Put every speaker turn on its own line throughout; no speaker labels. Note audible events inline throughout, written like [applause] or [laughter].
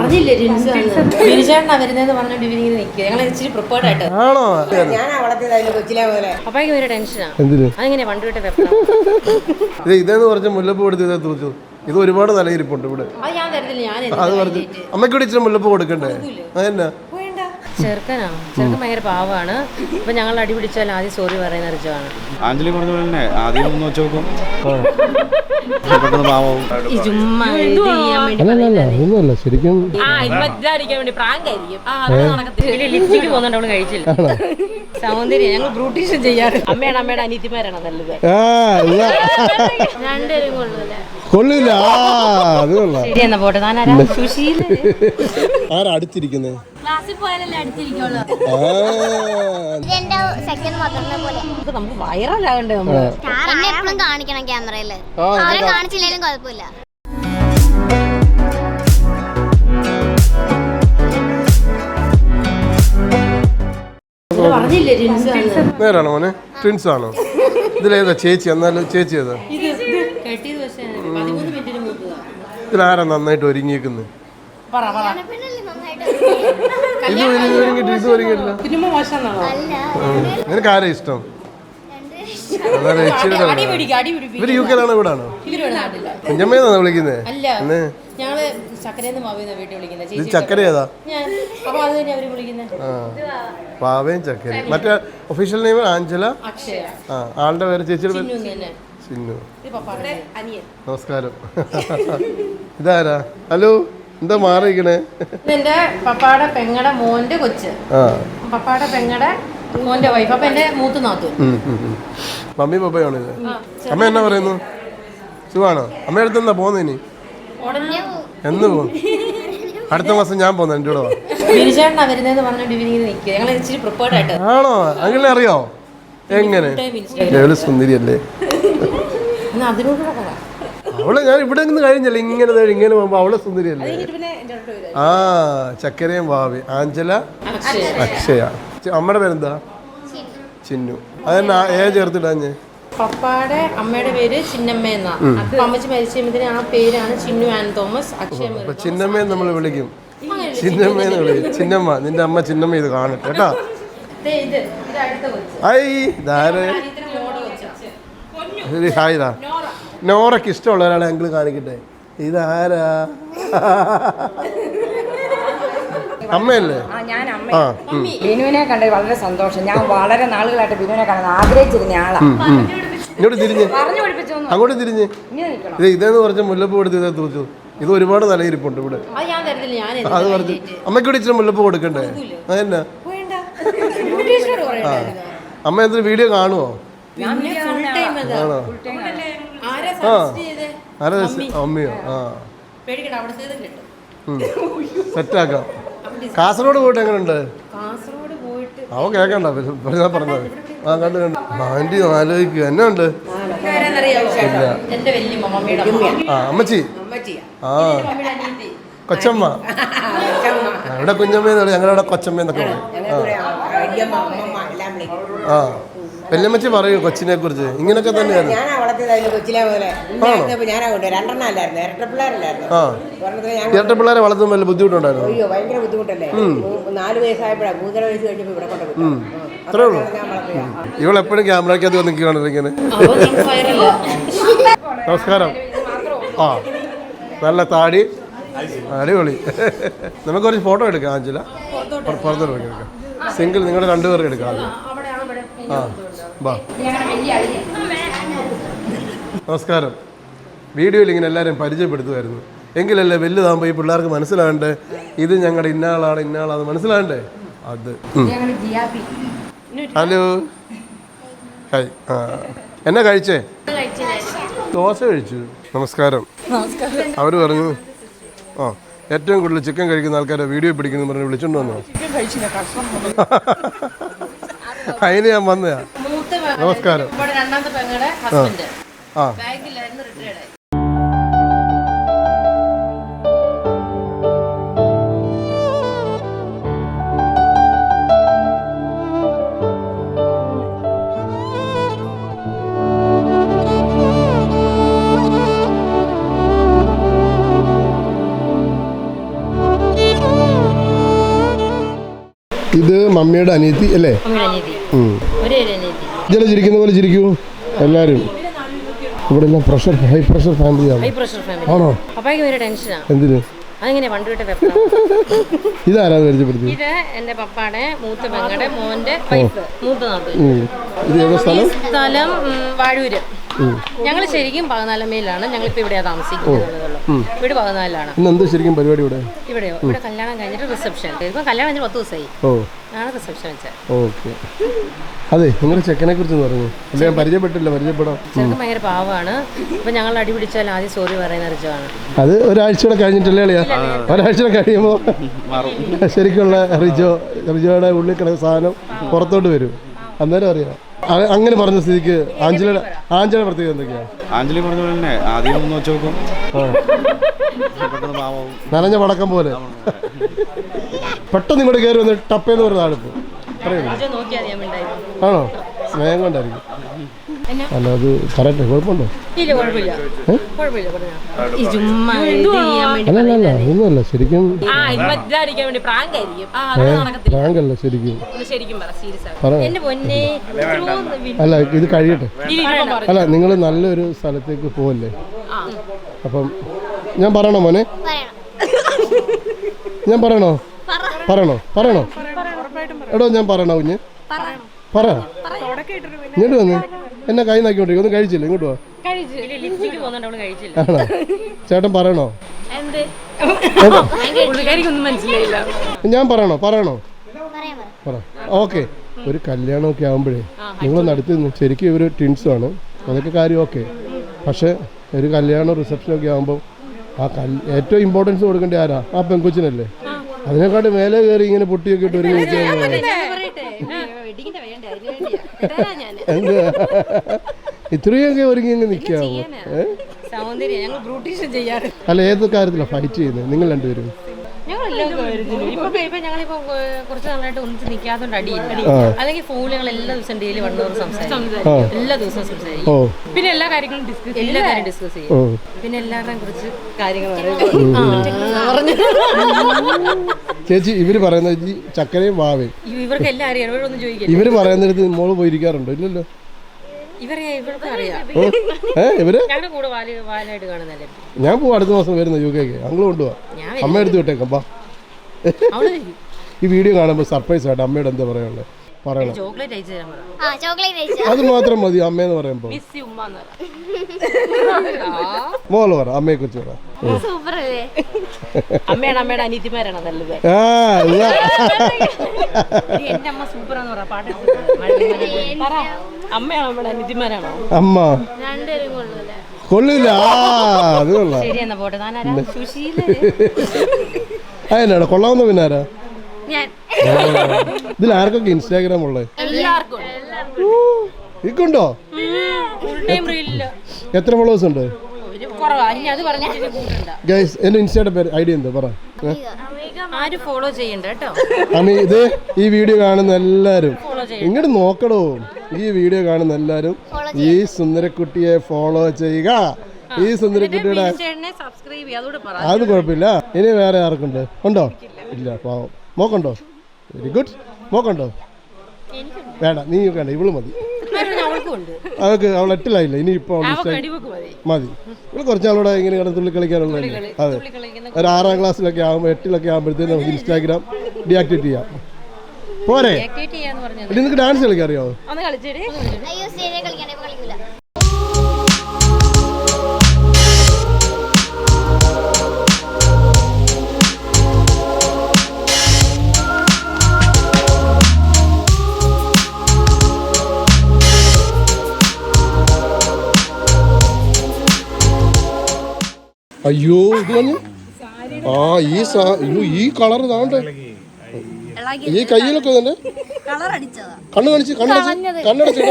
പറഞ്ഞില്ലേ ബിരിചേട്ടനാ വരുന്നതെന്ന് പറഞ്ഞോണ്ട് ഇവരിങ്ങനെ നിൽക്കുക ഞങ്ങൾ ഇച്ചിരി പ്രിപ്പയർഡ് ആയിട്ട്.
ആണോ?
കൊച്ചിലെ പോലെ.
ഒരു ടെൻഷനാ.
എന്തിന്?
അതെങ്ങനെ പണ്ട് വിട്ട് വെക്കണം
ഇത് ഇതേന്ന് പറഞ്ഞ മുല്ലപ്പൂ എടുത്ത് ഇതേ തൂച്ചു ഇത് ഒരുപാട് തലയിരിപ്പുണ്ട് ഇവിടെ.
അത് ഞാൻ തരത്തില്ല ഞാൻ
അത് പറഞ്ഞു അമ്മയ്ക്ക് കൂടി ഇച്ചിരി മുല്ലപ്പ് കൊടുക്കണ്ടേ? അതെന്നാ?
ചെറുക്കനാ. ചെറുക്കൻ ഭയങ്കര പാവമാണ് അപ്പൊ ഞങ്ങൾ അടി പിടിച്ചാൽ ആദ്യം സോറി പറയുന്ന റിജമാണ്
ആഞ്ജലി പറഞ്ഞ പോലെ തന്നെ ആദ്യം ഒന്ന് വെച്ച് നോക്കും. പെട്ടെന്ന് പാവവും.
ഈ ചുമ്മാ ഇത് ചെയ്യാൻ വേണ്ടി
അല്ലല്ല ഒന്നുമല്ല ശരിക്കും
ആ ഇത് ഇതായിരിക്കാൻ വേണ്ടി പ്രാങ്ക് ആയിരിക്കും ആ നടക്കത്തില്ല. ലിപ്സ്റ്റിക് പോകുന്നുണ്ട് അവൾ കഴിച്ചില്ല. സൗന്ദര്യം ഞങ്ങൾ ബ്രൂട്ടീഷൻ ചെയ്യാറ്. അമ്മയാണ് അമ്മയുടെ അനീതിമാരാണ് നല്ലത്.
ആ ഇല്ല.
രണ്ടുപേരും കൊള്ളൂല.
കൊള്ളില്ല ആ അത് കൊള്ളാം.
ശരി എന്നാ പോട്ടെ. താനാരാ സുശീല
ആരാ അടുത്തിരിക്കുന്നേ?
ക്ലാസ്സിൽ പോയാലല്ലേ അടുത്തിരിക്കുള്ളൂ.
ആ
സെക്കൻഡ് മദറിനെ പോലെ.
നമുക്ക് നമുക്ക് വൈറലാകണ്ടേ നമ്മൾ?
എന്നെ എപ്പോഴും കാണിക്കണം
ക്യാമറയിൽ.
അവരെ കാണിച്ചില്ലെങ്കിലും കുഴപ്പമില്ല.
പറഞ്ഞില്ലേ ജിൻസ്
നേരാണോ മോനെ? ട്വിൻസ് ആണോ? ഇതിലേതാ ചേച്ചി? എന്നാലും ചേച്ചി ഏതാ? ഇതിലാരാ നന്നായിട്ട് ഒരുങ്ങിയേക്കുന്നത് നിനക്ക് ആരാ ഇഷ്ടം? ഇച്ചിരി ഇവർ യു കെയിലാണോ ഇവിടെ
ഇവർ നാട്ടില്ല
കുഞ്ഞമ്മയെന്നാ വിളിക്കുന്നേ?
അല്ല
എന്നെ
ഞങ്ങൾ ചക്കരേന്ന് മാവിന്ന് വീട്ടിൽ വിളിക്കുന്നത്
ഇത്
ചേച്ചി
ചക്കര ഏതാ?
ഞാൻ അപ്പൊ അത് തന്നെ അവർ വിളിക്കുന്നത്
ആ പാവയും ചക്കര മറ്റേ ഒഫീഷ്യൽ നെയിം ആഞ്ചല?
അക്ഷയ.
ആ ആളുടെ പേര് ചേച്ചിയുടെ പേര്.
അനിയൻ.
നമസ്കാരം. [laughs] ഇതാരാ? ഹലോ? എന്താ മാറിയിരിക്കണേ?
എന്റെ പപ്പാടെ പെങ്ങടെ മോന്റെ കൊച്ച്. പപ്പാടെ പെങ്ങടെ മോന്റെ വൈഫ് അപ്പൊ എന്റെ മൂത്ത് നാത്തു.
മമ്മി പപ്പയാണ് ഇത്? അമ്മ എന്നാ പറയുന്നു? സുഖാണോ? അമ്മയുടെ അടുത്ത് എന്താ പോകുന്നത് ഇനി? എന്ന് പോകും അടുത്ത മാസം ഞാൻ പോകുന്നു എന്റെ കൂടെ ആണോ? അങ്ങനെ അറിയോ? എങ്ങനെ? സുന്ദരിയല്ലേ?
അതിനോട്
അവളെ ഞാൻ ഇവിടെ നിന്ന് കഴിഞ്ഞല്ലേ ഇങ്ങനെ ദേ ഇങ്ങനെ പോകുമ്പോ അവളെ സുന്ദരിയല്ലേ? ആ ചക്കരയും ഭാവി ആഞ്ചല
അക്ഷയ.
അമ്മയുടെ പേരെന്താ? ചിന്നു. അതെന്നാ ഏ ചേർത്തിട്ടാഞ്ഞ്
പപ്പാടെ അമ്മയുടെ പേര് ചിന്നമ്മ എന്നാ. അപ്പൊ അമ്മച്ചി മരിച്ച കഴിയുമ്പത്തിന് ആ പേരാണ് ചിന്നു ആൻ തോമസ് അക്ഷയ
ചിന്നമ്മയെ നമ്മൾ വിളിക്കും. ചിന്നമ്മയെന്ന് വിളിക്കും. ചിന്നമ്മ നിന്റെ അമ്മ ചിന്നമ്മ ഇത് കാണട്ടെ കേട്ടാ.
ദേ
ഐ ധാര ഹായ് ഇതാ. നോറയ്ക്ക് ഇഷ്ടമുള്ള ഒരാളെ അങ്കിൾ കാണിക്കട്ടെ? ഇതാരാ? അമ്മയല്ലേ?
ആ ഞാൻ അമ്മ.
ആ
ബിനുവിനെ കണ്ട് വളരെ സന്തോഷം. ഞാൻ വളരെ നാളുകളായിട്ട് ബിനുവിനെ കാണാൻ ആഗ്രഹിച്ചിരുന്ന ആളാ.
ഉം, ഉം. ഇങ്ങോട്ട് തിരിഞ്ഞ്. അങ്ങോട്ട് തിരിഞ്ഞ്. ഇത് ഇതെന്ന് പറഞ്ഞ മുല്ലപ്പ് കൊടുത്ത് ഇതേ തൂച്ചു ഇത് ഒരുപാട് നിലയിരിപ്പുണ്ട് ഇവിടെ.
അത് ഞാൻ തരത്തില്ല ഞാൻ
അത് പറഞ്ഞു അമ്മയ്ക്ക് കൂടി ഇച്ചിരി മുല്ലപ്പ് കൊടുക്കണ്ടേ? അതെന്നാ. അമ്മ എന്തൊരു വീഡിയോ കാണുമോ ആണോ?
ആരാ
അമ്മയോ ആ.
പേടിക്കണ്ട കിട്ടും [laughs]
സെറ്റാക്കാം. കാസർഗോഡ് പോയിട്ട് എങ്ങനെയുണ്ട്
അവ
അവൻ കേക്കണ്ട ഞാൻ പറഞ്ഞത്. ആ കണ്ടു കണ്ടു ആന്റി ആലോചിക്കുക. എന്നെ ഉണ്ട്? ആ അമ്മച്ചി. ആ. കൊച്ചമ്മ. ഞങ്ങളുടെ ഇവിടെ കുഞ്ഞമ്മയെന്ന് പറയും. ഞങ്ങളുടെ പറയും
എല്ലാം വിളിക്കും.
ആ. വല്യമ്മച്ചി പറയൂ കൊച്ചിനെ കുറിച്ച്. ഇങ്ങനൊക്കെ
തന്നെയാണ്. ഞാൻ കൊച്ചിലെ പോലെ ഉണ്ടായിരുന്നപ്പോ ഞാനാ കൊണ്ട് രണ്ടെണ്ണം അല്ലായിരുന്നു ഇരട്ട പിള്ളേരല്ലായിരുന്നു.
ആ.
ഒരെണ്ണത്തിന് ഞാൻ
ഇരട്ട പിള്ളേരെ വളർത്തുമ്പോൾ വല്ല ബുദ്ധിമുട്ടുണ്ടായിരുന്നു?
അയ്യോ ഭയങ്കര ബുദ്ധിമുട്ടല്ലേ? നാല് വയസ്സായപ്പോഴാ മൂന്നര വയസ്സ് കഴിഞ്ഞപ്പോ ഇവിടെ കൊണ്ടുപോയി.
അത്രേ ഉള്ളൂ. ഇവളെപ്പോഴും ക്യാമറയ്ക്കകത്ത് വന്ന് നിൽക്കുകയാണ് ഇങ്ങനെ നമസ്കാരം. ആ. നല്ല താടി. അടിപൊളി. നമുക്ക് കുറച്ച് ഫോട്ടോ എടുക്കാം ആഞ്ചല. പുറ- പുറത്തോട്ട് എടുക്കാം. സിംഗിൾ നിങ്ങളുടെ രണ്ടുപേർക്ക് എടുക്കാം ആ നമസ്കാരം. വീഡിയോയിൽ ഇങ്ങനെ എല്ലാവരും പരിചയപ്പെടുത്തുമായിരുന്നു എങ്കിലല്ലേ വലുതാകുമ്പോൾ ഈ പിള്ളേർക്ക് മനസ്സിലാകണ്ട്? ഇത് ഞങ്ങളുടെ ഇന്നയാളാണ് ഇന്നയാളാണ് മനസ്സിലാകണ്ടേ? അത്. ഹലോ. ഹായ് ആ. എന്നാ കഴിച്ചേ? ദോശ കഴിച്ചു. നമസ്കാരം. അവർ പറഞ്ഞു ആ ഏറ്റവും കൂടുതൽ ചിക്കൻ കഴിക്കുന്ന ആൾക്കാരെ വീഡിയോ പിടിക്കുന്നു പറഞ്ഞ് വിളിച്ചോണ്ട് വന്നോ. [laughs] അതിന് ഞാൻ വന്നയാ
മൂത്ത
നമസ്കാരം.
ഇവിടെ രണ്ടാമത്തെ പെങ്ങളുടെ ഹസ്ബൻഡ്
ആ.
ബാങ്കിലായിരുന്നു റിട്ടയർഡ് ആയി
ഇത് മമ്മിയുടെ അനിയത്തി അല്ലേ?
ഒരു അനിയത്തി.
ഇതെല്ലാം ചിരിക്കുന്ന പോലെ ചിരിക്കൂ. എല്ലാവരും ഇവിടെ എല്ലാം പ്രഷർ ഹൈ പ്രഷർ ഫാമിലിയാണ് ആണോ? എന്തിനു? ഇതാരാ പരിചയപ്പെടുത്തി
ഇത് എന്റെ പപ്പാടെ മൂത്ത മോന്റെ വൈഫ് മൂത്ത
സ്ഥലം?
വാഴൂര്. ഞങ്ങൾ ശരിക്കും പതിനാലമ്മയിലാണ്. ഞങ്ങളിപ്പോ ഇവിടെയാ താമസിക്കുന്നത്. വീട് പതിനാലിലാണ്.
ശരിക്കും പരിപാടി ഇവിടെ?
ഇവിടെയോ? ഇവിടെ കല്യാണം കഴിഞ്ഞിട്ട് റിസപ്ഷൻ ഇപ്പം കല്യാണം കഴിഞ്ഞിട്ട് പത്ത് ദിവസമായി
ഓക്കെ അതെ നിങ്ങളുടെ ചെക്കനെ കുറിച്ച് പറഞ്ഞു. അല്ല ഞാൻ പരിചയപ്പെട്ടില്ല പരിചയപ്പെടാം.
ഭയങ്കര പാവമാണ് അപ്പൊ ഞങ്ങൾ അടിപിടിച്ചാൽ ആദ്യം സോറി പറയുന്ന റിജമാണ്
അത് ഒരാഴ്ചയുടെ കഴിഞ്ഞിട്ടല്ലേ അളിയാ? ഒരാഴ്ചയുടെ കഴിയുമ്പോൾ ശരിക്കുള്ള റിജോ റിജോയുടെ ഉള്ളിൽ കിടക്കുന്ന സാധനം പുറത്തോട്ട് വരും. അന്നേരം അറിയാം. അങ്ങനെ പറഞ്ഞ സ്ഥിതിക്ക് ആഞ്ചലിയുടെ ആഞ്ചലിയുടെ പ്രത്യേകത എന്തൊക്കെയാ?
ആഞ്ജലി പറഞ്ഞ പോലെ തന്നെ ആദ്യം ഒന്ന് വെച്ച് നോക്കും.
നനഞ്ഞ പടക്കം പോലെ. പെട്ടെന്ന് ഇങ്ങോട്ട് കയറി വന്ന് ടപ്പേന്ന് പറഞ്ഞ ആണോ? സ്നേഹം കൊണ്ടായിരിക്കും. അല്ല അത് പറയട്ടെ കുഴപ്പമുണ്ടോ?
ഇല്ല കുഴപ്പമില്ല. കുഴപ്പമില്ല പറഞ്ഞോ. ഈ ചുമ്മാ ഇത്
അല്ല അല്ല അല്ല? ഒന്നുമല്ല ശരിക്കും
ആ ഇത് ഇതായിരിക്കാൻ വേണ്ടി പ്രാങ്ക് ആയിരിക്കും ആ അത് നടക്കത്തില്ല.
പ്രാങ്കല്ല ശരിക്കും. അല്ല ഇത് കഴിയട്ടെ. അല്ല നിങ്ങൾ നല്ലൊരു സ്ഥലത്തേക്ക് പോവല്ലേ?
ആ.
അപ്പം ഞാൻ പറയണോ മോനെ?
പറയണം.
ഞാൻ പറയണോ? പറയണോ? പറയണോ? എടോ ഞാൻ പറയണോ കുഞ്ഞ്? പറ ഇങ്ങോട്ട് വന്ന്. എന്നെ കൈ നാക്കിക്കൊണ്ടിരിക്കും ഒന്നും കഴിച്ചില്ല? ഇങ്ങോട്ട് വാ. ചേട്ടൻ പറയണോ? ഞാൻ പറയണോ? പറയണോ?
പറ.
ഓക്കെ. ഒരു കല്യാണമൊക്കെ നിങ്ങളൊന്ന് അടുത്ത് നിന്ന് ശരിക്കും ഇവർ ടിൻസുമാണ് അതൊക്കെ കാര്യം ഓക്കെ. പക്ഷേ ഒരു കല്യാണം റിസപ്ഷനൊക്കെ ആവുമ്പോൾ ആ കൽ ഏറ്റവും ഇമ്പോർട്ടൻസ് കൊടുക്കേണ്ട ആരാ? ആ പെങ്കൊച്ചിനല്ലേ അതിനെക്കാട്ട് മേലെ കയറി ഇങ്ങനെ പൊട്ടിയൊക്കെ ഇട്ട്
ഒരു
എന്ത്? ഇത്രയൊക്കെ ഒരുങ്ങി ഇങ്ങനെ നിൽക്കാമോ അല്ല ഏത് കാര്യത്തിലാണ് ഫൈറ്റ് ചെയ്യുന്നത്? നിങ്ങൾ രണ്ടുപേരും.
ഞങ്ങളെല്ലാം വരുന്നില്ല ഇപ്പൊ ഇപ്പൊ ഞങ്ങളിപ്പോ ഏഹ്, കുറച്ച് നാളായിട്ട് ഒന്നിച്ച് നിൽക്കാത്തോണ്ട് അടി.
അടി.
അല്ലെങ്കിൽ ഞങ്ങൾ എല്ലാ ദിവസവും ഡെയിലി വൺ അവർ സംസാരിക്കും. എല്ലാ ദിവസവും സംസാരിക്കും. പിന്നെ എല്ലാ കാര്യങ്ങളും ഡിസ്കസ് എല്ലാ കാര്യം ഡിസ്കസ് ചെയ്യും. പിന്നെ എല്ലാവരുടെയും കുറിച്ച് കാര്യങ്ങൾ
ചേച്ചി ഇവർ പറയുന്നത് ചക്കരയും വാവയും.
ഇവർക്ക് എല്ലാം അറിയാം ഇവരൊന്നും ചോദിക്കില്ല?
ഇവർ പറയുന്നിടത്ത് മോൾ പോയിരിക്കാറുണ്ടോ? ഇല്ലല്ലോ.
ഇവരെ
ഞാൻ പോവാ അടുത്ത മാസം വരുന്ന യു കെക്ക്. അങ്ങൾ കൊണ്ടുപോവാ അമ്മ എടുത്ത് വിട്ടേക്കാം ബാ ഈ വീഡിയോ കാണുമ്പോൾ സർപ്രൈസ് ആയിട്ട് അമ്മയോട് എന്താ പറയാനുള്ളത് പറയണം. അത് മാത്രം മതി അമ്മയെന്ന് പറയുമ്പോ.
മിസ്സി ഉമ്മ എന്ന് പറ.
മോൾ പറ അമ്മയെ കുറിച്ച് പറ.
സൂപ്പർ അല്ലേ?
അമ്മയാണ് അമ്മയുടെ അനിയത്തിമാരാണ് നല്ലത്. എന്റെ അമ്മ സൂപ്പറാന്ന് പറ പാട്ട് പറ. അമ്മയാണോ നിതിമാരാണോ
അമ്മ. കൊള്ളില്ല? ആ അത് കൊള്ളാം.
ശരി എന്നാ പോട്ടെ. താനാരാ സുശീല.
അതെന്നാണ് കൊള്ളാവുന്ന പിന്നെ ആരാ?
ഞാൻ.
ഇതിൽ ആർക്കൊക്കെ ഇൻസ്റ്റാഗ്രാം ഉള്ളത്
എല്ലാവർക്കും.
ഇക്കുണ്ടോ? എത്ര ഫോളോവേഴ്സ് ഉണ്ട്? ഗൈസ് ഇൻസ്റ്റയുടെ പേര് ഐഡിയ എന്താ? പറ.
ആരും ഫോളോ ചെയ്യണ്ട കേട്ടോ?
ഇത് ഈ വീഡിയോ കാണുന്ന എല്ലാവരും ഇങ്ങോട്ട് നോക്കടോ. ഈ വീഡിയോ കാണുന്ന എല്ലാവരും ഈ സുന്ദരക്കുട്ടിയെ ഫോളോ ചെയ്യുക. ഈ സുന്ദരക്കുട്ടിയുടെ അത് കുഴപ്പമില്ല. ഇനി വേറെ ആർക്കുണ്ട്? ഉണ്ടോ? ഇല്ല പാവം. മോക്കുണ്ടോ? വെരി ഗുഡ് മോക്കുണ്ടോ? വേണ്ട നീ വേണ്ട ഇവൾ മതി.
അവൾക്കും
അവൾ എട്ടിലായില്ല? ഇനി
ഇപ്പൊ മതി.
ഇവൾ കുറച്ചാളൂടെ ഇങ്ങനെ കിടന്ന് തുള്ളി കളിക്കാനുള്ളതല്ലേ അതെ. ഒരു ആറാം ക്ലാസ്സിലൊക്കെ ആകുമ്പോൾ എട്ടിലൊക്കെ ആകുമ്പോഴത്തേക്കും നമുക്ക് ഇൻസ്റ്റാഗ്രാം ഡിയാക്ടിവേറ്റ് ചെയ്യാം. പോരെ. എടി നിനക്ക് ഡാൻസ് കളിക്കാൻ അറിയാവോ?
ഒന്ന് കളിച്ചേടി
അയ്യോ
ഇത് വന്ന്? ആ ഈ സാ അയ്യോ ഈ കളർ താണ്ടേ. ഈ കയ്യിലൊക്കെ തന്നെ കണ്ണു കാണിച്ച് കണ്ണടച്ച് കണ്ണടച്ച്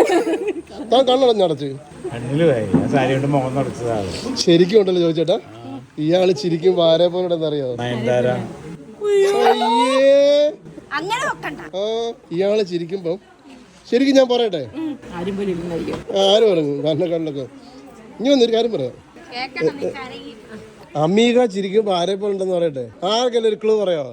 താൻ കണ്ണടഞ്ഞടച്ച്
കണ്ണിൽ പോയി. ഞാൻ സാരി കൊണ്ട് മുഖം നടച്ചതാണ്
ശരിക്കും ഉണ്ടല്ലോ ചോദിച്ചേട്ടാ. ഇയാൾ ശരിക്കും വാരെ പോലെ അറിയാമോ ഇയാൾ ചിരിക്കുമ്പോ ശരിക്കും ഞാൻ പറയട്ടെ?
ആര്
പറഞ്ഞു? കണ്ണ കണ്ണൊക്കെ. ഇനി വന്നൊരു കാര്യം പറയാം. അമീക ചിരിക്കുമ്പോ ആരെ പോലെ ഉണ്ടെന്ന് പറയട്ടെ? ആർക്കെല്ലാം ഒരു ക്ലൂ പറയോ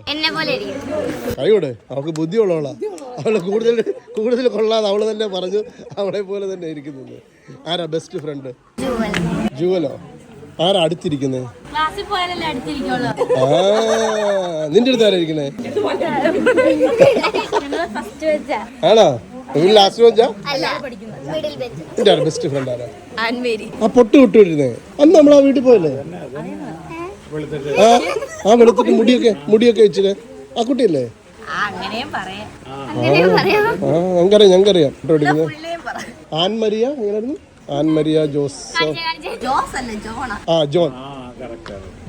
കൈയോട് അവൾക്ക് ബുദ്ധിയുള്ളവളാ. അവൾ കൂടുതൽ കൂടുതൽ കൊള്ളാതെ അവൾ തന്നെ പറഞ്ഞു അവളെ പോലെ തന്നെ ഇരിക്കുന്നത്. ആരാ ബെസ്റ്റ് ഫ്രണ്ട് ജുവലോ? ആരാ അടുത്തിരിക്കുന്നത് നിന്റെ അടുത്ത് ആരാ ഇരിക്കുന്നേ? ആണോ? ലാസ്റ്റ് നിന്റെ ബെസ്റ്റ് ഫ്രണ്ട് ആരാ? ആ പൊട്ട് വിട്ടുവരുന്നേ അന്ന് നമ്മൾ ആ വീട്ടിൽ പോയല്ലേ? ആ ആ വെളുത്തിട്ട് മുടിയൊക്കെ മുടിയൊക്കെ വെച്ചിട്ട് ആ കുട്ടിയല്ലേ? ആ ഞങ്ങറിയാം ഞങ്ങറിയാം ഫോട്ടോ എടുക്കുന്നത്? ആൻമരിയ എങ്ങനെയായിരുന്നു? ആൻമരിയ ജോസ്
ജോസ് അല്ല ജോണ.
ആ ജോൺ.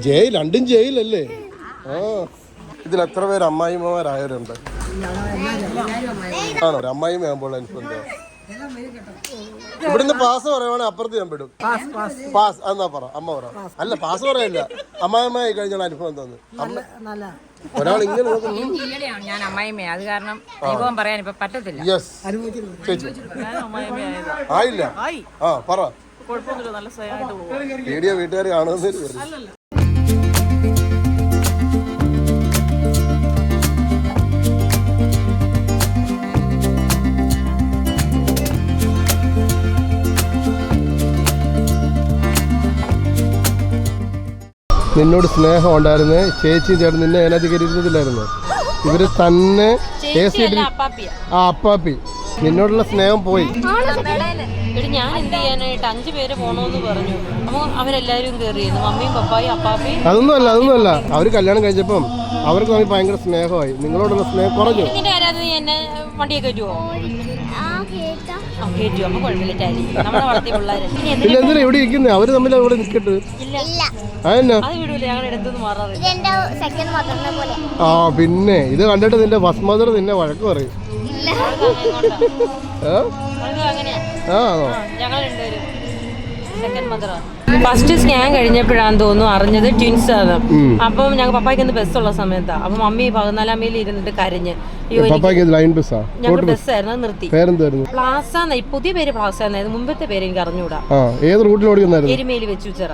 ജയ് രണ്ടും ജയിലല്ലേ? ആ. ഇതിൽ എത്ര പേര് അമ്മായിമ്മമാരായവരുണ്ട് ആണോ? ഒരു അമ്മായിമ്മ ആകുമ്പോൾ അനുഭവം എന്താ? ഇവിടുന്ന് പാസ് പറയുവാണെങ്കിൽ അപ്പുറത്ത് ഞാൻ പെടും പാസ് എന്നാ പറ അമ്മ പറ. അല്ല പാസ് പറയല്ല. അമ്മായിമ്മയായി കഴിഞ്ഞ അനുഭവം എന്താന്ന്? അമ്മ ഒരാൾ ഇങ്ങനെ നോക്കുന്നു
ഞാൻ അത് കാരണം അനുഭവം പറയാൻ ഇപ്പൊ പറ്റത്തില്ല.
യെസ് ആയില്ല. ആ പറ. വീഡിയോ വീട്ടുകാർ കാണുന്നതിന് നിന്നോട് സ്നേഹം ഉണ്ടായിരുന്നേ. ചേച്ചി ചേട്ടൻ നിന്നെ അതിനകത്ത് ഇവർ തന്നെ എ സി ആ അപ്പാപ്പി. നിന്നോടുള്ള സ്നേഹം പോയി.
എടി ഞാൻ എന്ത് ചെയ്യാനായിട്ട് അഞ്ചു പേര് പോണോന്ന് പറഞ്ഞു. അപ്പൊ അവരെല്ലാരും കയറിയിരുന്നു മമ്മിയും പപ്പായും അപ്പാപ്പയും.
അതൊന്നും അല്ല അതൊന്നും അല്ല അവർ കല്യാണം കഴിച്ചപ്പം അവർക്ക് ഭയങ്കര സ്നേഹമായി. നിങ്ങളോടുള്ള സ്നേഹം കുറഞ്ഞു.
നിന്റെ ആരാധന എന്നെ വണ്ടിയെ കയറ്റുവോ?
ആ കേട്ടാ
ആ കയറ്റുവോ അപ്പൊ കുഴപ്പമില്ല ടാലി നമ്മുടെ വളർത്തിയ പിള്ളേര്. ഇനി എന്തിനാ
പിന്നെ എന്തിനാ ഇവിടെ ഇരിക്കുന്നത് അവർ തമ്മിൽ അവിടെ നിക്കട്ട്.
ഇല്ല.
ഇല്ല.
അതെന്നാ?
അത് വിടൂല ഞങ്ങൾ എടുത്തൊന്നും മാറാറില്ല
ഇതെന്റെ സെക്കൻഡ് മദറിനെ പോലെ.
ആ പിന്നെ. ഇത് കണ്ടിട്ട് നിന്റെ ഫസ്റ്റ് മദർ നിന്നെ വഴക്ക് പറയും.
ഇല്ല.
ഏ?
അവൾക്ക് അങ്ങനെയാ.
ആ
ഞങ്ങൾ രണ്ടുപേരും സെക്കൻഡ് മദറാ ഫസ്റ്റ് സ്കാൻ കഴിഞ്ഞപ്പോഴാന്ന് തോന്നുന്നു അറിഞ്ഞത് ട്വിൻസ് ആണ്. അപ്പം ഞങ്ങൾ പപ്പായ്ക്ക് ഇന്ന് ബസ്സുള്ള സമയത്താണ് അപ്പം മമ്മി പതിനാലാം മേലിൽ ഇരുന്നിട്ട് കരഞ്ഞ്. ഞങ്ങൾ ബസ്സായിരുന്നു നിർത്തി. പുതിയ പേര് പ്ലാസ എന്നായിരുന്നു മുമ്പത്തെ പേര് എനിക്ക് അറിഞ്ഞൂടാ.
ഏത് റൂട്ടിൽ ഓടിക്കുന്നായിരുന്നു
എരുമേലി വെച്ചു ചെറ.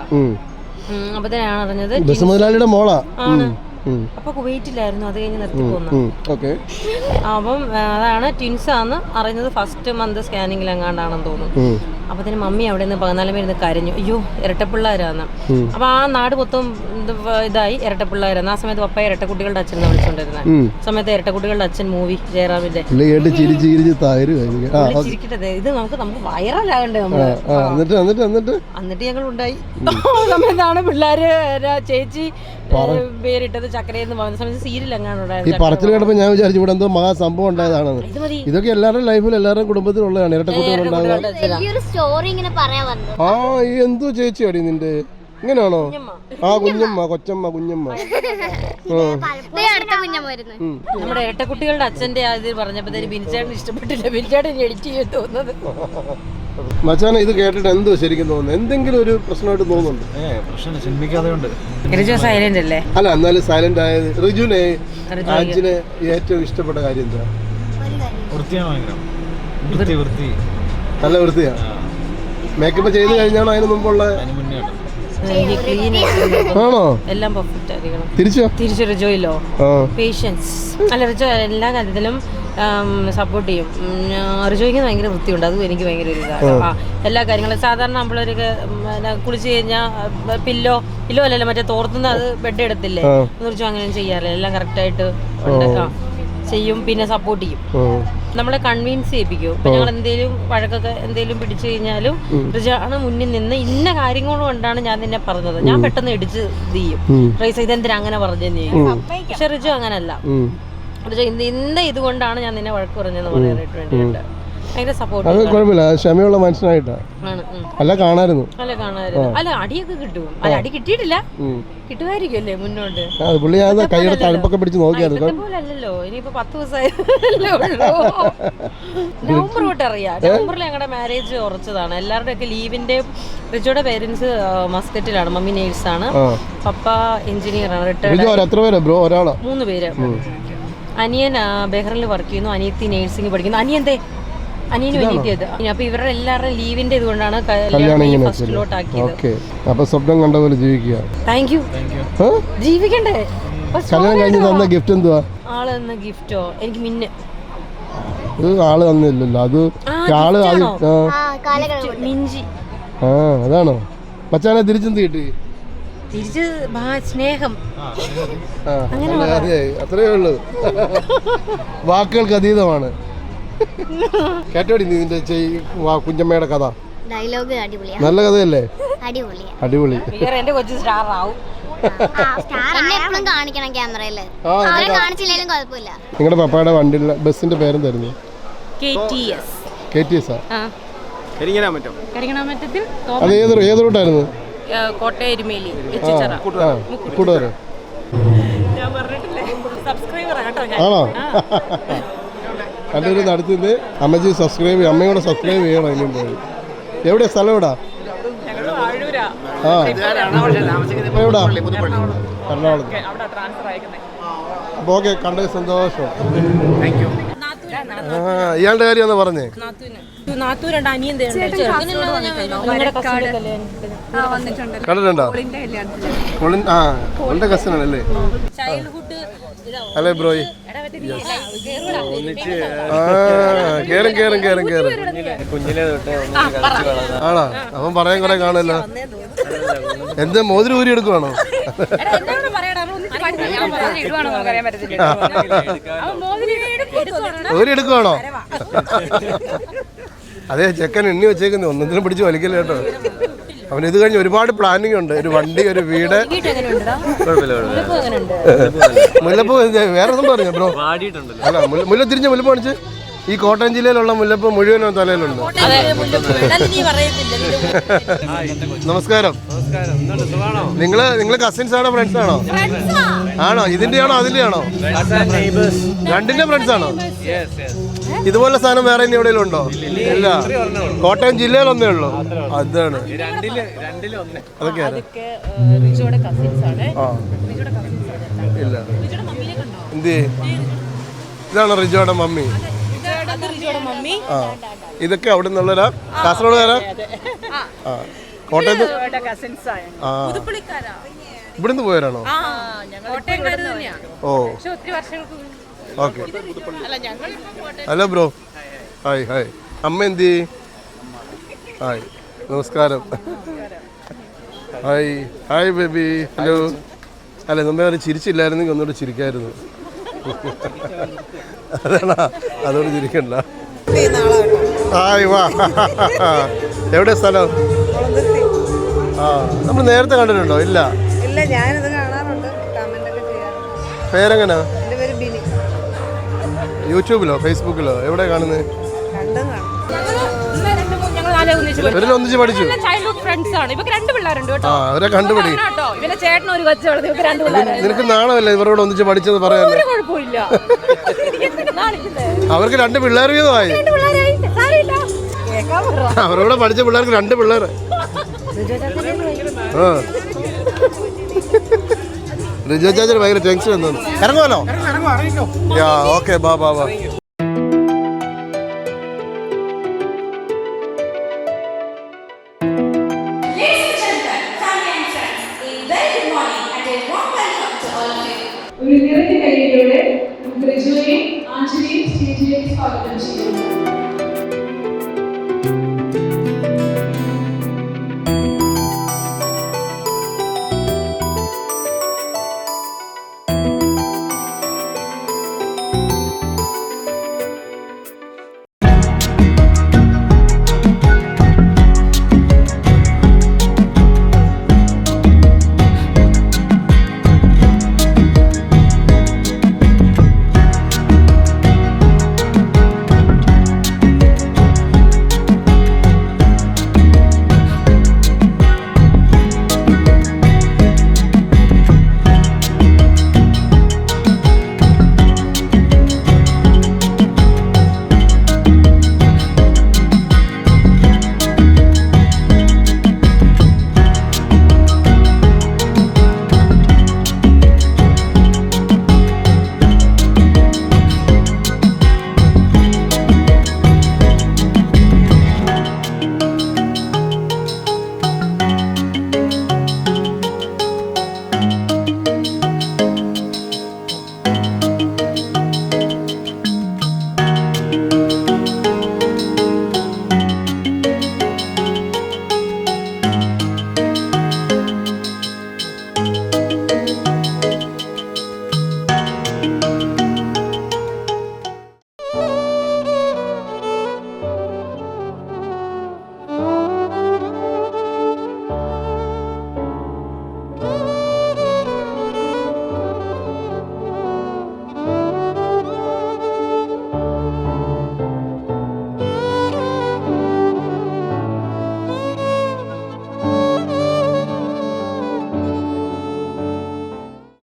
അപ്പത്തിനാണ് അറിഞ്ഞത്
ബസ് മുതലാളിയുടെ മോളാ.
ആണ്. അപ്പൊ കുവൈറ്റിലായിരുന്നു അത് കഴിഞ്ഞ് നിർത്തി
പോകുന്നത്
അപ്പം അതാണ് ട്വിൻസ് ആന്ന് അറിഞ്ഞത് ഫസ്റ്റ് മന്ത് സ്കാനിങ്ങിൽ എങ്ങാണ്ടാണെന്ന് തോന്നുന്നു. അപ്പത്തിന് മമ്മി അവിടെ നിന്ന് പതിനാലാം പേര് കരഞ്ഞു. അയ്യോ ഇരട്ടപ്പിള്ളേരാന്ന്. അപ്പൊ ആ നാട് മൊത്തം ഇതായി ഇരട്ടപ്പിള്ളേരാന്ന്. ആ സമയത്ത് പപ്പ ഇരട്ടക്കുട്ടികളുടെ അച്ഛൻ വിളിച്ചോണ്ടിരുന്നത്
ഉം.
സമയത്ത് ഇരട്ടക്കുട്ടികളുടെ അച്ഛൻ മൂവി ജയറാമിന്റെ. ചിരിക്കട്ടെ ഇത് നമുക്ക് നമുക്ക് വൈറലാകണ്ടേ
നമ്മൾ? എന്നിട്ട്
ഞങ്ങൾ ഉണ്ടായി. [laughs] സമയത്താണ് പിള്ളേര് ചേച്ചി സമയത്ത്
ഈ പറച്ചിൽ കേട്ടപ്പോൾ ഞാൻ വിചാരിച്ചു ഇവിടെ എന്തോ മഹാ സംഭവം ഉണ്ടായതാണെന്ന്
ഇത് മതി.
ഇതൊക്കെ എല്ലാവരുടെ ലൈഫിൽ എല്ലാവരുടെയും കുടുംബത്തിലുള്ളതാണ്. ഇരട്ട കുട്ടികൾ ഉണ്ടാകുക
ഇരട്ടക്കുട്ടികളുടെ അച്ഛനാ.
വലിയൊരു സ്റ്റോറി ഇങ്ങനെ പറയാൻ വന്നു.
ആ ഈ എന്തോ ചേച്ചി അടി നിന്റെ. ഇങ്ങനെയാണോ? ആ കുഞ്ഞമ്മ കൊച്ചമ്മ കുഞ്ഞമ്മ. [laughs]
ദേ അടുത്ത കുഞ്ഞമ്മ വരുന്നു.
ഉം.
നമ്മുടെ ഇരട്ടക്കുട്ടികളുടെ അച്ഛന്റെ ആ ഇത് പറഞ്ഞപ്പോഴത്തേന് ബിനിച്ചേട്ടൻ ഇഷ്ടപ്പെട്ടില്ല. ബിനിച്ചേട്ടൻ എഡിറ്റ് ചെയ്യാൻ തോന്നുന്നത്. [laughs]
മച്ചാനെ ഇത് കേട്ടിട്ട് എന്തോ ശരിക്കും തോന്നുന്നു. എന്തെങ്കിലും ഒരു പ്രശ്നമായിട്ട് തോന്നുന്നുണ്ട്?
സൈലന്റ് അല്ലേ?
അല്ല എന്നാലും സൈലന്റ് ആയത് റിജുനെ
റിജു
ഏറ്റവും ഇഷ്ടപ്പെട്ട കാര്യം എന്താ? നല്ല വൃത്തിയാ. മേക്കപ്പ് ചെയ്ത് കഴിഞ്ഞാണോ അതിന് മുമ്പുള്ള? [laughs] ആണോ?
എല്ലാം പെർഫെക്റ്റ്
തിരിച്ചോ?
തിരിച്ചു റിജോയിലോ പേഷ്യൻസ് അല്ല റിജോ എല്ലാ കാര്യത്തിലും സപ്പോർട്ട് ചെയ്യും. റിജോയ്ക്ക് ഭയങ്കര വൃത്തിയുണ്ട്. അതും എനിക്ക് ഭയങ്കര ഒരു ഇതാണ്. എല്ലാ കാര്യങ്ങളും സാധാരണ നമ്മളൊരു കുളിച്ച് കഴിഞ്ഞാൽ പില്ലോ പില്ലോ അല്ലല്ലോ മറ്റേ തോർത്തുന്ന അത് ബെഡ് എടുത്തില്ലേ. റിജോ അങ്ങനെ ചെയ്യാറില്ല? എല്ലാം കറക്റ്റായിട്ട് ചെയ്യും പിന്നെ സപ്പോർട്ട് ചെയ്യും. നമ്മളെ കൺവിൻസ് ചെയ്യിപ്പിക്കും. ഇപ്പൊ ഞങ്ങൾ എന്തേലും വഴക്കൊക്കെ എന്തേലും പിടിച്ചു കഴിഞ്ഞാലും റിജാണ് മുന്നിൽ നിന്ന് ഇന്ന കാര്യങ്ങൾ കൊണ്ടാണ് ഞാൻ നിന്നെ പറഞ്ഞത്. ഞാൻ പെട്ടെന്ന് ഇടിച്ച് ചെയ്യും. റൈസ് ഇതെന്തിനാ അങ്ങനെ പറഞ്ഞു പക്ഷെ റിജു അങ്ങനല്ല. ഇന്ന് ഇതുകൊണ്ടാണ് ഞാൻ നിന്നെ വഴക്ക് പറഞ്ഞതെന്ന് പറയാനായിട്ട് വേണ്ടിയിട്ട് ഭയങ്കര സപ്പോർട്ട്
അത് കുഴപ്പമില്ല. ക്ഷമയുള്ള മനുഷ്യനായിട്ടാ. അല്ല കാണായിരുന്നു.
അല്ല കാണാമായിരുന്നു അല്ല അടിയൊക്കെ കിട്ടും. അല്ല അടി കിട്ടിയിട്ടില്ല. കിട്ടുമായിരിക്കും അല്ലേ മുന്നോട്ട്?
അത് പുള്ളി ഞാൻ കൈയുടെ തഴപ്പൊക്കെ പിടിച്ച് നോക്കിയായിരുന്നു
അല്ലല്ലോ ഇനിയിപ്പോ പത്ത് ദിവസമായല്ലേ നവംബർ തൊട്ട് അറിയാം. നവംബറിൽ ഞങ്ങളുടെ മാരേജ് ഉറച്ചതാണ്. എല്ലാവരുടെ ഒക്കെ ലീവിന്റെ റിജോയുടെ പേരൻസ് മസ്കറ്റിലാണ്. മമ്മി നേഴ്സ് ആണ്.
ആ.
പപ്പ എഞ്ചിനീയർ ആണ്. റിട്ടയർഡ്
എത്ര പേരാ ബ്രോ? ഒരാളാ?
മൂന്ന് പേര്. അനിയൻ ബെഹ്റിൽ വർക്ക് ചെയ്യുന്നു. അനിയത്തി നേഴ്സിംഗ് പഠിക്കുന്നു. അനിയന്തേ അനിയനും അനിയത്തിയത് അപ്പൊ ഇവരുടെ എല്ലാവരുടെയും ലീവിന്റെ ഇതുകൊണ്ടാണ്
കല്യാണം സ്വപ്നം കണ്ട പോലെ ജീവിക്കുക.
താങ്ക് യു ജീവിക്കണ്ടേ?
കല്യാണം കഴിഞ്ഞ് തന്ന ഗിഫ്റ്റ് എന്തുവാ?
ആൾ തന്ന ഗിഫ്റ്റോ എനിക്ക് മിന്നെ.
ഇത് ആൾ തന്നില്ലല്ലോ. അത്
ആൾ
മിഞ്ചി.
ആ അതാണോ? മച്ചാനെ തിരിച്ചെന്ത് കിട്ടി?
തിരിച്ച് സ്നേഹം.
അങ്ങനെ നല്ല ഉള്ളൂ. വാക്കുകൾക്ക് അതീതമാണ്. കേട്ടോടി നീ നിന്റെ കുഞ്ഞമ്മയുടെ കഥ?
ഡയലോഗ് അടിപൊളിയാണ്
നല്ല കഥയല്ലേ? അടിപൊളി.
എന്റെ കൊച്ചു സ്റ്റാർ ആവും
എന്നെ എപ്പോഴും കാണിക്കണം കാണിച്ചില്ലെങ്കിലും കുഴപ്പമില്ല.
നിങ്ങളുടെ പപ്പയുടെ വണ്ടി ബസ്സിന്റെ പേരെന്തായിരുന്നു?
K T S.
K T S ആ.
കരിങ്ങണാമറ്റത്തിൽ
അത് ഏത് ഏത് റൂട്ടായിരുന്നു?
കോട്ടയം എരുമേലി
കൂട്ടുകാര്
ഞാൻ പറഞ്ഞിട്ടില്ലേ? സബ്സ്ക്രൈബർ കേട്ടോ
ആണോ? രണ്ടുപേരും നടത്തുന്നത് അമ്മജി സബ്സ്ക്രൈബ് ചെയ്യും അമ്മയോടെ സബ്സ്ക്രൈബ് ചെയ്യണം ഇനിയും പോയി. എവിടെ സ്ഥലം എവിടാ? ആ. ഇപ്പൊ എവിടാ? എറണാകുളത്ത് അപ്പോൾ ഓക്കെ കണ്ടത് സന്തോഷം. ആ ഇയാളുടെ കാര്യം ഒന്ന് പറഞ്ഞേ. കണ്ടിട്ടുണ്ടോ? ആ
ചൈൽഡ്ഹുഡ്
അല്ലേ ബ്രോയ്? ആ കേറും കേറും കേറും കേറും.
കുഞ്ഞിലെ തൊട്ടേ
ആണോ? അവൻ പറയാൻ കുറെ കാണല്ലോ എന്ത് മോതിരി ഊരി എടുക്കുവാണോ? [laughs] ഊരി എടുക്കുവാണോ അതെ ചെക്കൻ എണ്ണി വെച്ചേക്കുന്നു. ഒന്നത്തിനും പിടിച്ച് വലിക്കില്ല കേട്ടോ. അവൻ ഇത് കഴിഞ്ഞ് ഒരുപാട് പ്ലാനിങ് ഉണ്ട്. ഒരു വണ്ടി ഒരു വീട്. മുല്ലപ്പൂ വേറെ ഒന്നും പറഞ്ഞു ബ്രോ. അല്ല മുല്ല- മുല്ല തിരിഞ്ഞ മുല്ലപ്പൂ കാണിച്ച്. ഈ കോട്ടയം ജില്ലയിലുള്ള മുല്ലപ്പ് മുഴുവനും തലയിലുണ്ട്. നമസ്കാരം. നിങ്ങൾ നിങ്ങൾ കസിൻസ് ആണോ ഫ്രണ്ട്സ് ആണോ? ആണോ? ഇതിന്റെ ആണോ അതിന്റെ ആണോ രണ്ടിന്റെ ഫ്രണ്ട്സ് ആണോ? ഇതുപോലെ സാധനം വേറെ ഇനി എവിടെയെങ്കിലും ഉണ്ടോ? ഇല്ല കോട്ടയം ജില്ലയിൽ ഒന്നേ ഉള്ളൂ. അതാണ്. അതൊക്കെയാണ് ആ. ഇല്ല. എന്ത്? ഇതാണോ റിജോയുടെ മമ്മി. ആ. ഇതൊക്കെ അവിടെ നിന്നുള്ളവരാ കാസർഗോഡ് വരാ ആ. കോട്ടയത്ത്? ആ. ഇവിടുന്ന് പോയവരാണോ? ഓ. Okay. Hello bro. Hi hi. അമ്മ എന്തി ഹായ്. നമസ്കാരം. ഹായ്. Hi baby. ഹലോ. അല്ല നമ്മൾ ചിരിച്ചില്ലായിരുന്നെങ്കിൽ ഒന്നുകൂടെ ചിരിക്കായിരുന്നു. അതാണോ? അതോട് ചിരിക്കണ്ട. ഹായ് വാ. എവിടെ സ്ഥലം? ആ നമ്മൾ നേരത്തെ കണ്ടിട്ടുണ്ടോ? ഇല്ല.
ഇല്ല ഞാനിത് കാണാറുണ്ട്. കമന്റ് ഒക്കെ ചെയ്യാറുണ്ട്.
പേരെങ്ങനാ?
പേര് ബിനി.
യൂട്യൂബിലോ ഫേസ്ബുക്കിലോ? എവിടെ കാണുന്നത്?
നാലേ ഒന്നിച്ച്
ഇവരെല്ലാം ഒന്നിച്ച് പഠിച്ചു.
ചൈൽഡ്ഹുഡ് ഫ്രണ്ട്സ് ആണ്. രണ്ട് പിള്ളേരുണ്ട് കേട്ടോ.
ആ അവരെ കണ്ടുപിടി.
കേട്ടോ ചേട്ടൻ ഒരു രണ്ട് പിള്ളേരുണ്ട്.
നിനക്ക് നാണമല്ലേ ഇവരോട് ഒന്നിച്ച് പഠിച്ചത് പറയാല്ലേ
ഒരു കുഴപ്പമില്ല
അവർക്ക് രണ്ട് പിള്ളേർ വീതമായി
പിള്ളേരായി സാരമില്ല. കേൾക്കാൻ പറ.
അവരോട് പഠിച്ച പിള്ളേർക്ക് രണ്ട് പിള്ളേർ ആ. റിജോ ചാച്ചന് ഭയങ്കര ടെൻഷൻ എന്താണ് ഇറങ്ങുമല്ലോ? യാ ഓക്കെ ബാ ബാ ബാ.
temsilcilerimiz var. Bir şey yok.